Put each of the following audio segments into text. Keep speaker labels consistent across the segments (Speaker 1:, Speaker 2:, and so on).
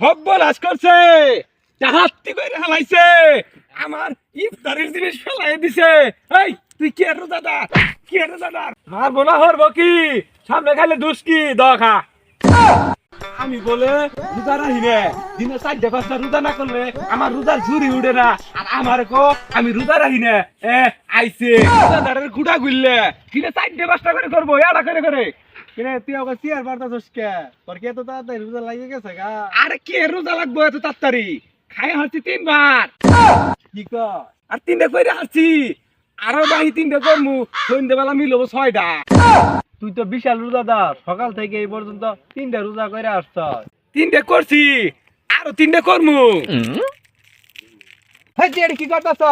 Speaker 1: সর্বনাশ করছে। ডাহাতি করে হালাইছে। আমার ইফতারের জিনিস ফেলাই দিছে। এই, তুই কে রোজাদার কে রোজাদার মারবো না হরবো কি? সামনে খাইলে দুষ্কি দখা আমি বলে, রোজা রাহি নে। দিনে চারটে, পাঁচটা রোজা না করলে আমার রোজার ঝুরি উঠে না। আর আমার কো, আমি রোজা রাহি এ, আইছে। রোজাদারের গুড়া গুললে দিনে চারটে, পাঁচটা করে করব এটা করে করে।
Speaker 2: কিরে তুই ওকে চেয়ার পারতাছিস কে? তোর কে তো তাড়াতাড়ি রোজা লাগিয়ে গেছে গা?
Speaker 1: আরে কে রোজা লাগবো এত তাড়াতাড়ি? খাই হারছি তিনবার।
Speaker 2: কি কর
Speaker 1: আর তিনটে করে হারছি আরও বাহি তিনটে করমু সন্ধ্যেবেলা মিলবো ছয়টা।
Speaker 2: তুই তো বিশাল রোজাদার সকাল থেকে এই পর্যন্ত তিনটা রোজা করে আসছ
Speaker 1: তিনটে করছি আরও তিনটে করমু।
Speaker 2: হ্যাঁ তুই কি করতেছ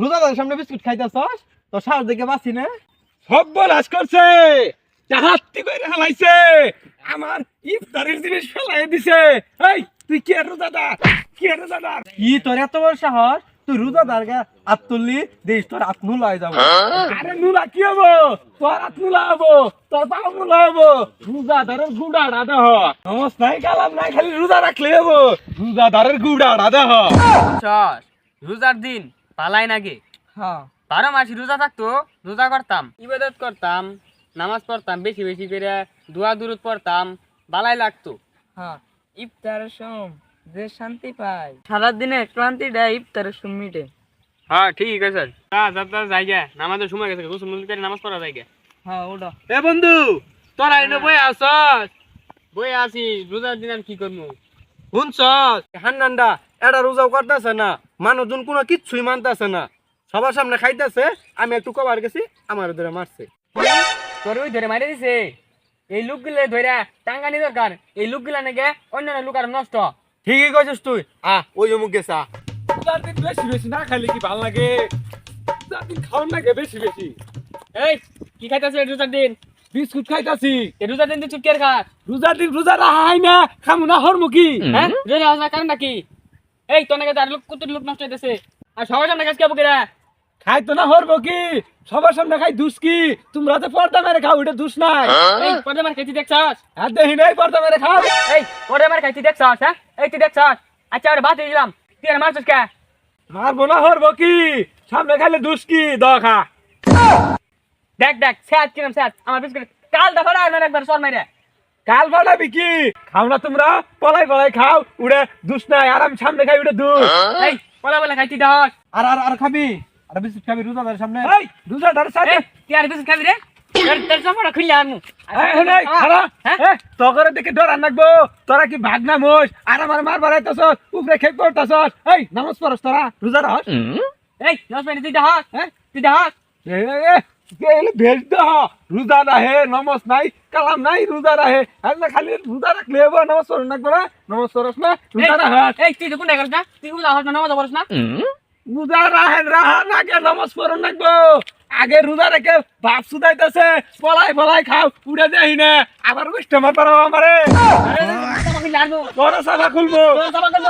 Speaker 2: রোজাদার সামনে বিস্কুট খাইতেছস? তো সাহস দেখে বাঁচি না?
Speaker 1: সর্বনাশ করছে। ডাহাতি করে হালাইছে। আমার ইফতারের জিনিস ফেলাই দিছে। এই তুই কে রোজাদার? কে রোজাদার?
Speaker 2: কি তোর এত বড় সাহস? তুই রোজাদার গা হাত তুললি দেশ তোর হাত যাব।
Speaker 1: আরে নুলা কি হব? তোর হাত নুলা হব তোর পাও নুলা হব। রোজাদারের গুড়া দেহ নমস নাই কালাম নাই খালি রোজা রাখলে হব। রোজাদারের গুড়া দেহ
Speaker 3: সস রোজার দিন পালাই নাকি
Speaker 2: হ্যাঁ।
Speaker 3: বারো মাস রোজা থাকতো রোজা করতাম ইবাদত করতাম। নামাজ পড়তাম বেশি বেশি করে দোয়া দুরুদ পড়তাম বালাই লাগতো।
Speaker 4: হ্যাঁ ইফতারের সম যে শান্তি পায়। সারাদিনে ক্লান্তিটা ইফতারের সম মিটে।
Speaker 3: হ্যাঁ ঠিক আছে যাত্রা জায়গা নামাজের সময় গেছে গোসল মুসল করে নামাজ পড়া জায়গা
Speaker 4: হ্যাঁ ওটা
Speaker 3: এ বন্ধু তোরা এনে বই আসস। বই আসি রোজার দিন আর কি করব
Speaker 2: শুনছস? হান্নান্ডা এটা রোজাও করতেছে না মানুষজন কোনো কিচ্ছুই মানতেছে না। সবার সামনে খাইতেছে আমি একটু কবার গেছি আমার ধরে মারছে।
Speaker 3: তোর ওই ধরে মারি দিছে। এই লোকগুলো ধরে টাঙ্গানি দরকার। এই লোকগুলা নাকি অন্যান্য লোক আর নষ্ট।
Speaker 2: ঠিকই কইছিস তুই। আ ওই অমুক গেছে
Speaker 1: দিন বেশি বেশি না খাইলে কি ভালো লাগে? দিন খাওয়ান লাগে বেশি বেশি।
Speaker 3: এই কি খাইতেছে রোজার দিন
Speaker 1: বিস্কুট খাইতাছি।
Speaker 3: এই রোজার দিন তুই চুটকের খাস
Speaker 1: রোজার দিন রোজা রাহাই না খামু না হরমুখী
Speaker 3: হ্যাঁ? রোজা হওয়ার কারণ নাকি? এই তোর নাকি তার লোক কত লোক নষ্ট হইতেছে। আর সবার সামনে কাজ কেবো কিরা?
Speaker 1: খাই তো না হরবো কি? সবার সামনে খাই দুষ কি? তোমরা তো পর্দা মেরে খাও এটা দুষ নাই।
Speaker 3: এই পরে মার খাইতে দেখছস?
Speaker 1: আর দেখি নাই পর্দা মেরে খাও।
Speaker 3: এই পরে মার খাইতে দেখছস হ্যাঁ? এই তুই দেখছস? আচ্ছা আর ভাত দিলাম। তুই আর মারছস কে?
Speaker 1: মারবো না হরবো কি? সামনে খাইলে দুষ কি? দখা
Speaker 3: দেখ দেখ স্যাত কিরম স্যাত আমার বিস্কুট কাল দফা না একবার সর মাইরে।
Speaker 1: কাল বাড়াবি কি? খাও না তোমরা পলাই পলাই খাও উড়ে দুষ নাই আর আমি সামনে খাই উড়ে দুষ।
Speaker 3: এই পলা বলা খাইতে দস
Speaker 2: আর আর আর খাবি? আর বিস্কুট খাবি রোজাদার সামনে
Speaker 1: এই রোজাদার সাথে
Speaker 3: এই তুই আর বিস্কুট খাবি রে তোর তোর সামনে খুললে আমু
Speaker 1: হ্যাঁ তগরে দেখে ডর আনব তোরা কি ভাগ না মোস আর আমার মার বাড়াইতেছ উপরে খেপ করতেছ এই নামাজ পড়স তোরা রোজা রস
Speaker 3: এই দশ মিনিট তুই দহস
Speaker 1: হ্যাঁ?
Speaker 3: তুই দহস
Speaker 1: ভেজ দহ রোজা রাহে নমস নাই কালাম নাই রোজা রাহে আর না খালি রোজা রাখলে হব নমস পড়স না করে নমস পড়স না রোজা রাহাস
Speaker 3: এই তুই তো কোন দেখাস না তুই কোন দেখাস না নামাজ পড়স না
Speaker 1: রোজা রাহেন রাহান আগে নমস পড়ন লাগবো আগে রোজা রেখে ভাব সুদাইতেছে পলাই পলাই খাও উড়ে যাই না। আবার কাস্টমার পারাও আমারে। সাবা খুলবো।
Speaker 3: সাবা করব